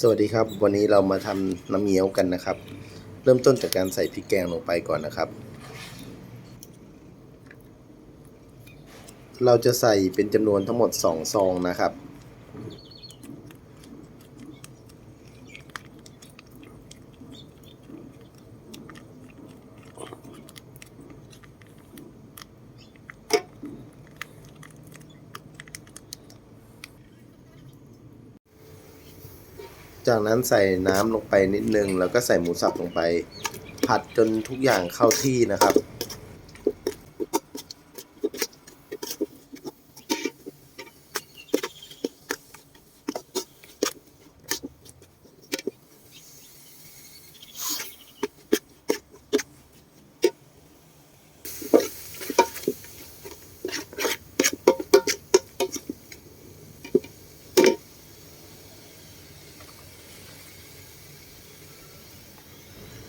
สวัสดีครับ วันนี้เรามาทำน้ำเงี้ยวกันนะครับ เริ่มต้นจากการใส่พริกแกงลงไปก่อนนะครับ เราจะใส่เป็นจำนวนทั้งหมด 2 ซองนะครับ จากนั้นใส่น้ำลงไปนิดนึง แล้วก็ใส่หมูสับลงไป ผัดจนทุกอย่างเข้าที่นะครับ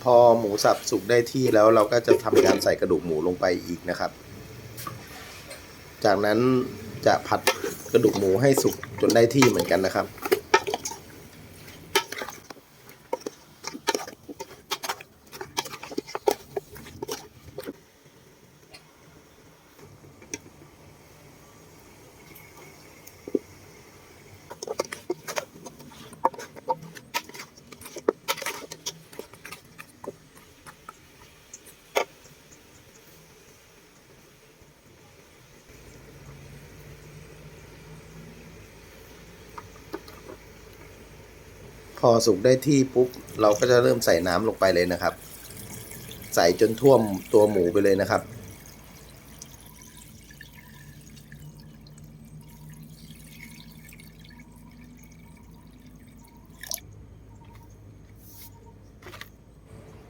พอหมูสับสุกได้ที่แล้วเราก็จะทำการใส่กระดูกหมูลงไปอีกนะครับ จากนั้นจะผัดกระดูกหมูให้สุกจนได้ที่เหมือนกันนะครับ อสุกได้ที่ปุ๊บเราก็จะเริ่มใส่น้ำลงไปเลยนะครับ ใส่จนท่วมตัวหมูไปเลยนะครับ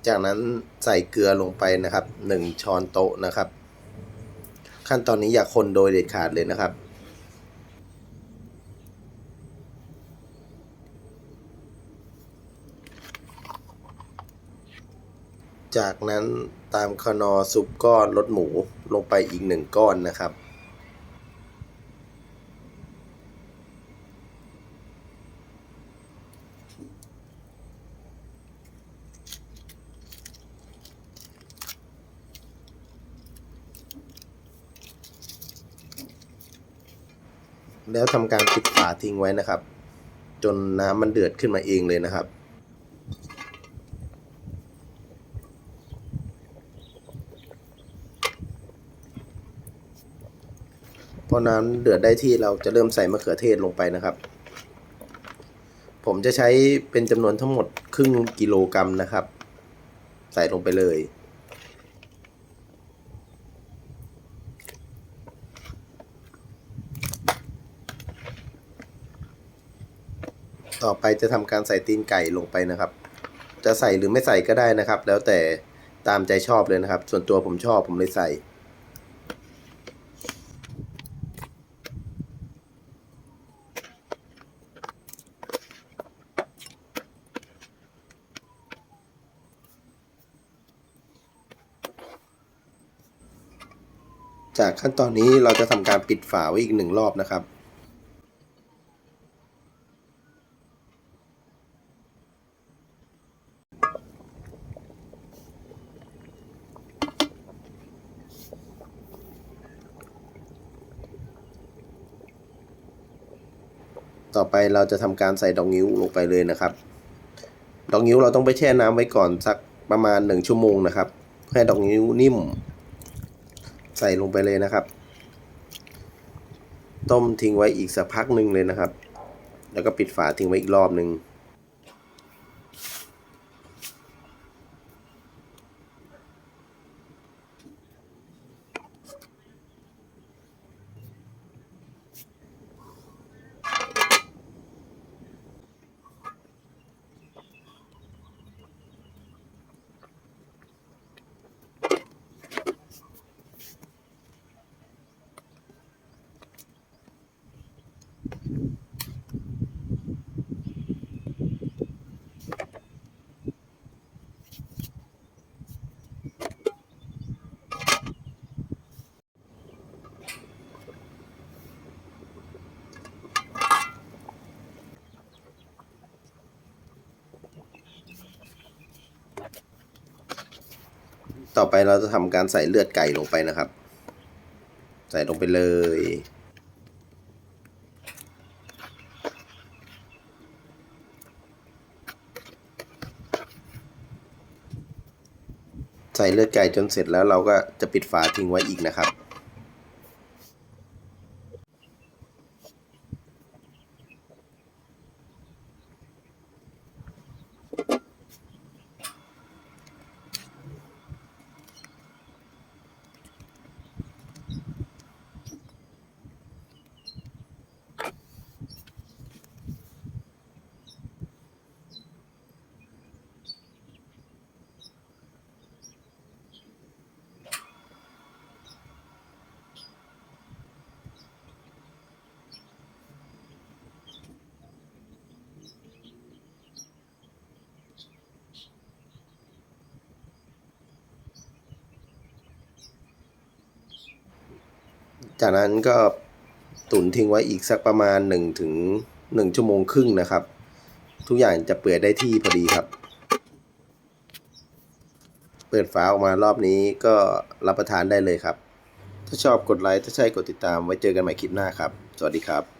จากนั้นใส่เกลือลงไปนะครับหนึ่งช้อนโต๊ะนะครับ ขั้นตอนนี้อย่าคนโดยเด็ดขาดเลยนะครับ จากนั้นตามคนอซุปก้อนรสหมูลงไปอีกหนึ่งก้อนนะครับ แล้วทำการปิดฝาทิ้งไว้นะครับ จนน้ำมันเดือดขึ้นมาเองเลยนะครับ อน้ำเดือดได้ที่เราจะเริ่มใส่มะเขือเทศลงไปนะครับ ผมจะใช้เป็นจำนวนทั้งหมดครึ่งกิโลกรัมนะครับ ใส่ลงไปเลยต่อไปจะทำการใส่ตีนไก่ลงไปนะครับ จะใส่หรือไม่ใส่ก็ได้นะครับ แล้วแต่ตามใจชอบเลยนะครับ ส่วนตัวผมชอบผมเลยใส่ จากขั้นตอนนี้เราจะทำการปิดฝาไว้อีกหนึ่งรอบนะครับ ต่อไปเราจะทำการใส่ดอกงิ้วลงไปเลยนะครับ ดอกงิ้วเราต้องไปแช่น้ำไว้ก่อนสักประมาณหนึ่งชั่วโมงนะครับเพื่อให้ดอกงิ้วนิ่ม ใส่ลงไปเลยนะครับ ต้มทิ้งไว้อีกสักพักหนึ่งเลยนะครับ แล้วก็ปิดฝาทิ้งไว้อีกรอบหนึ่ง ต่อไปเราจะทำการใส่เลือดไก่ลงไปนะครับ ใส่ลงไปเลย ใส่เลือดไก่จนเสร็จแล้วเราก็จะปิดฝาทิ้งไว้อีกนะครับ จากนั้นก็ตุนทิ้งไว้อีกสักประมาณ1ถึง1ชั่วโมงครึ่งนะครับ ทุกอย่างจะเปื่อยได้ที่พอดีครับ เปิดฝาออกมารอบนี้ก็รับประทานได้เลยครับ ถ้าชอบกดไลค์ ถ้าใช่กดติดตามไว้เจอกันใหม่คลิปหน้าครับ สวัสดีครับ